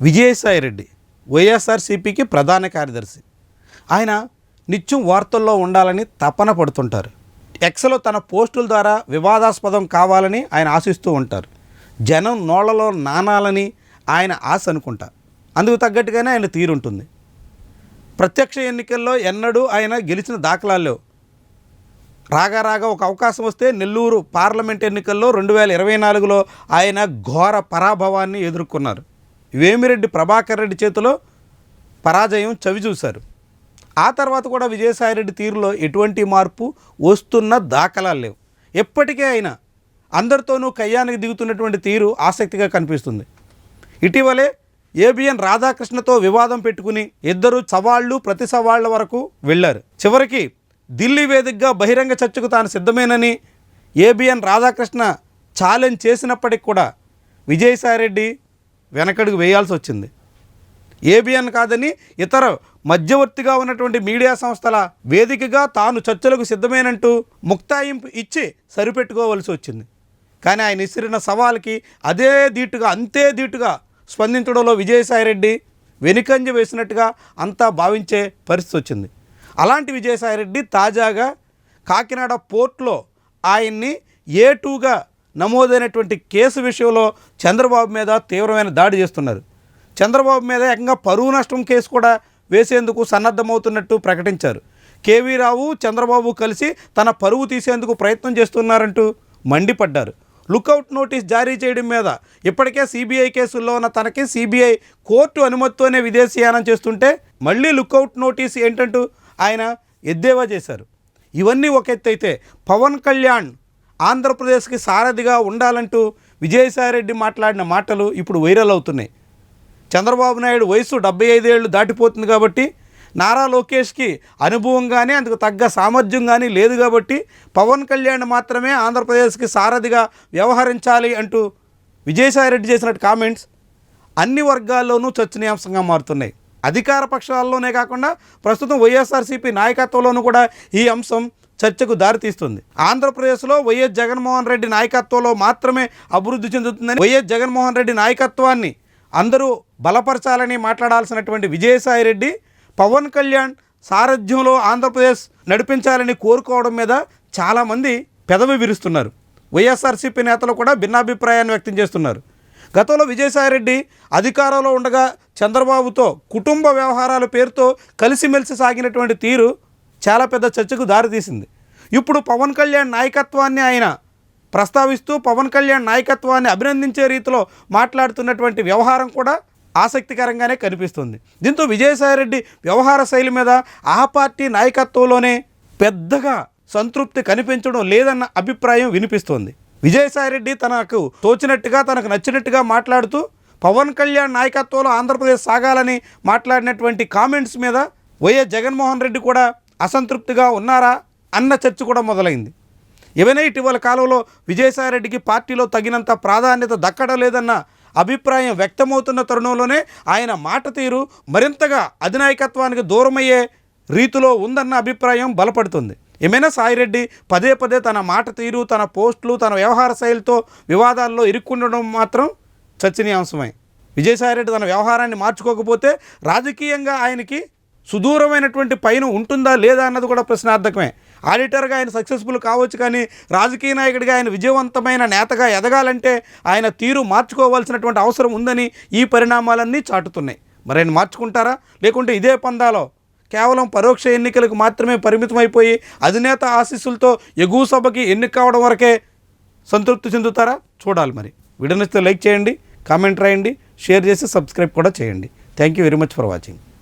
విజయసాయి రెడ్డి వైఎస్ఆర్సీపీకి ప్రధాన కార్యదర్శి. ఆయన నిత్యం వార్తల్లో ఉండాలని తపన పడుతుంటారు. ఎక్స్లో తన పోస్టుల ద్వారా వివాదాస్పదం కావాలని ఆయన ఆశిస్తూ ఉంటారు. జనం నోళ్ళలో నానాలని ఆయన ఆశ అనుకుంటా. అందుకు తగ్గట్టుగానే ఆయన తీరుంటుంది. ప్రత్యక్ష ఎన్నికల్లో ఎన్నడూ ఆయన గెలిచిన దాఖలాలు రాగా రాగా ఒక అవకాశం వస్తే నెల్లూరు పార్లమెంట్ ఎన్నికల్లో రెండు వేల ఇరవై నాలుగులో ఆయన ఘోర పరాభవాన్ని ఎదుర్కొన్నారు. వేమిరెడ్డి ప్రభాకర్ రెడ్డి చేతిలో పరాజయం చవి చూశారు. ఆ తర్వాత కూడా విజయసాయిరెడ్డి తీరులో ఎటువంటి మార్పు వస్తున్న దాఖలాలు లేవు. ఎప్పటికే అయినా అందరితోనూ కయ్యానికి దిగుతున్నటువంటి తీరు ఆసక్తిగా కనిపిస్తుంది. ఇటీవలే ఏబిఎన్ రాధాకృష్ణతో వివాదం పెట్టుకుని ఇద్దరు సవాళ్ళు ప్రతి సవాళ్ళ వరకు వెళ్ళారు. చివరికి ఢిల్లీ వేదికగా బహిరంగ చర్చకు తాను సిద్ధమేనని ఏబిఎన్ రాధాకృష్ణ ఛాలెంజ్ చేసినప్పటికి కూడా విజయసాయిరెడ్డి వెనకడుగు వేయాల్సి వచ్చింది ఏబిఎన్ కాదని ఇతర మధ్యవర్తిగా ఉన్నటువంటి మీడియా సంస్థల వేదికగా తాను చర్చలకు సిద్ధమేనంటూ ముక్తాయింపు ఇచ్చి సరిపెట్టుకోవలసి వచ్చింది కానీ ఆయన ఇసిరిన సవాల్కి అదే ధీటుగా అంతే ధీటుగా స్పందించడంలో విజయసాయిరెడ్డి వెనుకంజ వేసినట్టుగా అంతా భావించే పరిస్థితి వచ్చింది అలాంటి విజయసాయిరెడ్డి తాజాగా కాకినాడ పోర్ట్లో ఆయన్ని ఏ టూగా నమోదైనటువంటి కేసు విషయంలో చంద్రబాబు మీద తీవ్రమైన దాడి చేస్తున్నారు. చంద్రబాబు మీద ఏకంగా పరువు నష్టం కేసు కూడా వేసేందుకు సన్నద్ధమవుతున్నట్టు ప్రకటించారు. కేవీ రావు చంద్రబాబు కలిసి తన పరువు తీసేందుకు ప్రయత్నం చేస్తున్నారంటూ మండిపడ్డారు. లుకౌట్ నోటీస్ జారీ చేయడం మీద ఇప్పటికే సిబిఐ కేసుల్లో ఉన్న తనకి సిబిఐ కోర్టు అనుమతితోనే విదేశీయానం చేస్తుంటే మళ్ళీ లుకౌట్ నోటీస్ ఏంటంటూ ఆయన ఎద్దేవా చేశారు. ఇవన్నీ ఒక ఎత్తు అయితే పవన్ కళ్యాణ్ ఆంధ్రప్రదేశ్కి సారథిగా ఉండాలంటూ విజయసాయిరెడ్డి మాట్లాడిన మాటలు ఇప్పుడు వైరల్ అవుతున్నాయి. చంద్రబాబు నాయుడు వయసు డెబ్బై ఐదేళ్ళు దాటిపోతుంది కాబట్టి నారా లోకేష్కి అనుభవం కానీ అందుకు తగ్గ సామర్థ్యం కానీ లేదు కాబట్టి పవన్ కళ్యాణ్ మాత్రమే ఆంధ్రప్రదేశ్కి సారథిగా వ్యవహరించాలి అంటూ విజయసాయిరెడ్డి చేసినట్టు కామెంట్స్ అన్ని వర్గాల్లోనూ చర్చనీయాంశంగా మారుతున్నాయి. అధికార పక్షాల్లోనే కాకుండా ప్రస్తుతం వైఎస్ఆర్సీపీ నాయకత్వంలోనూ కూడా ఈ అంశం చర్చకు దారితీస్తుంది. ఆంధ్రప్రదేశ్లో వైఎస్ జగన్మోహన్ రెడ్డి నాయకత్వంలో మాత్రమే అభివృద్ధి చెందుతుందని వైఎస్ జగన్మోహన్ రెడ్డి నాయకత్వాన్ని అందరూ బలపరచాలని మాట్లాడాల్సినటువంటి విజయసాయి రెడ్డి పవన్ కళ్యాణ్ సారథ్యంలో ఆంధ్రప్రదేశ్ నడిపించాలని కోరుకోవడం మీద చాలామంది పెదవి విరుస్తున్నారు. వైఎస్ఆర్సీపీ నేతలు కూడా భిన్నాభిప్రాయాన్ని వ్యక్తం చేస్తున్నారు. గతంలో విజయసాయిరెడ్డి అధికారంలో ఉండగా చంద్రబాబుతో కుటుంబ వ్యవహారాల పేరుతో కలిసిమెలిసి సాగినటువంటి తీరు చాలా పెద్ద చర్చకు దారితీసింది ఇప్పుడు పవన్ కళ్యాణ్ నాయకత్వాన్ని ఆయన ప్రస్తావిస్తూ పవన్ కళ్యాణ్ నాయకత్వాన్ని అభినందించే రీతిలో మాట్లాడుతున్నటువంటి వ్యవహారం కూడా ఆసక్తికరంగానే కనిపిస్తుంది. దీంతో విజయసాయిరెడ్డి వ్యవహార శైలి మీద ఆ పార్టీ నాయకత్వంలోనే పెద్దగా సంతృప్తి కనిపించడం లేదన్న అభిప్రాయం వినిపిస్తోంది. విజయసాయిరెడ్డి తనకు తోచినట్టుగా తనకు నచ్చినట్టుగా మాట్లాడుతూ పవన్ కళ్యాణ్ నాయకత్వంలో ఆంధ్రప్రదేశ్ సాగాలని మాట్లాడినటువంటి కామెంట్స్ మీద వైఎస్ జగన్మోహన్ రెడ్డి కూడా అసంతృప్తిగా ఉన్నారా అన్న చర్చ కూడా మొదలైంది. ఏవైనా ఇటీవల కాలంలో విజయసాయిరెడ్డికి పార్టీలో తగినంత ప్రాధాన్యత దక్కడం లేదన్న అభిప్రాయం వ్యక్తమవుతున్న తరుణంలోనే ఆయన మాట తీరు మరింతగా అధినాయకత్వానికి దూరమయ్యే రీతిలో ఉందన్న అభిప్రాయం బలపడుతుంది. ఏమైనా సాయిరెడ్డి పదే పదే తన మాట తీరు తన పోస్టులు తన వ్యవహార శైలితో వివాదాల్లో ఇరుక్కుండడం మాత్రం చర్చనీయాంశమే. విజయసాయిరెడ్డి తన వ్యవహారాన్ని మార్చుకోకపోతే రాజకీయంగా ఆయనకి సుదూరమైనటువంటి పైన ఉంటుందా లేదా అన్నది కూడా ప్రశ్నార్థకమే. ఆడిటర్గా ఆయన సక్సెస్ఫుల్ కావచ్చు కానీ రాజకీయ నాయకుడిగా ఆయన విజయవంతమైన నేతగా ఎదగాలంటే ఆయన తీరు మార్చుకోవాల్సినటువంటి అవసరం ఉందని ఈ పరిణామాలన్నీ చాటుతున్నాయి. మరి ఆయన మార్చుకుంటారా? లేకుంటే ఇదే పందాలో కేవలం పరోక్ష ఎన్నికలకు మాత్రమే పరిమితమైపోయి అధినేత ఆశీస్సులతో ఎగువ సభకి ఎన్నిక కావడం వరకే సంతృప్తి చెందుతారా? చూడాలి మరి. వీడియోనిస్తే లైక్ చేయండి కామెంట్ రాయండి షేర్ చేసి సబ్స్క్రైబ్ కూడా చేయండి. Thank you very much for watching.